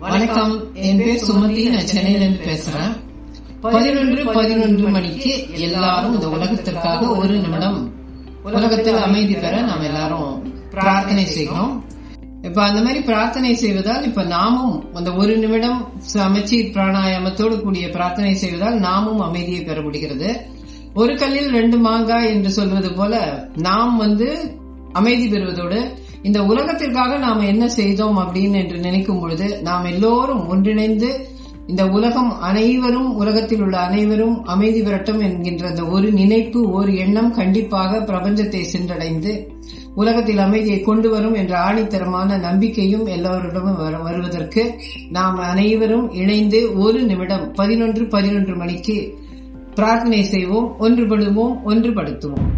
வணக்கம். என் பேர் சுமதி. நான் சென்னையிலிருந்து பேசுறேன். பதினொன்று பதினொன்று மணிக்கு எல்லாரும் இந்த உலகத்திற்காக ஒரு நிமிடம் உலகத்தில் அமைதி பெற நாம் எல்லாரும் பிரார்த்தனை செய்கிறோம். இப்ப அந்த மாதிரி பிரார்த்தனை செய்வதால் இப்ப நாமும் அந்த ஒரு நிமிடம் சமச்சீர் பிராணாயாமத்தோடு கூடிய பிரார்த்தனை செய்வதால் நாமும் அமைதியை பெற முடிகிறது. ஒரு கல்லில் ரெண்டு மாங்காய் என்று சொல்வது போல நாம் வந்து அமைதி பெறுவதோடு இந்த உலகத்திற்காக நாம் என்ன செய்தோம் அப்படின்னு என்று நினைக்கும் பொழுது நாம் எல்லோரும் ஒன்றிணைந்து இந்த உலகம் அனைவரும் உலகத்தில் உள்ள அனைவரும் அமைதி விரட்டும் என்கின்ற அந்த ஒரு நினைப்பு ஒரு எண்ணம் கண்டிப்பாக பிரபஞ்சத்தை சென்றடைந்து உலகத்தில் அமைதியை கொண்டு வரும் என்ற ஆணித்தரமான நம்பிக்கையும் எல்லோரிடமும் வருவதற்கு நாம் அனைவரும் இணைந்து ஒரு நிமிடம் பதினொன்று பதினொன்று மணிக்கு பிரார்த்தனை செய்வோம் ஒன்றுபடுவோம் ஒன்றுபடுத்துவோம்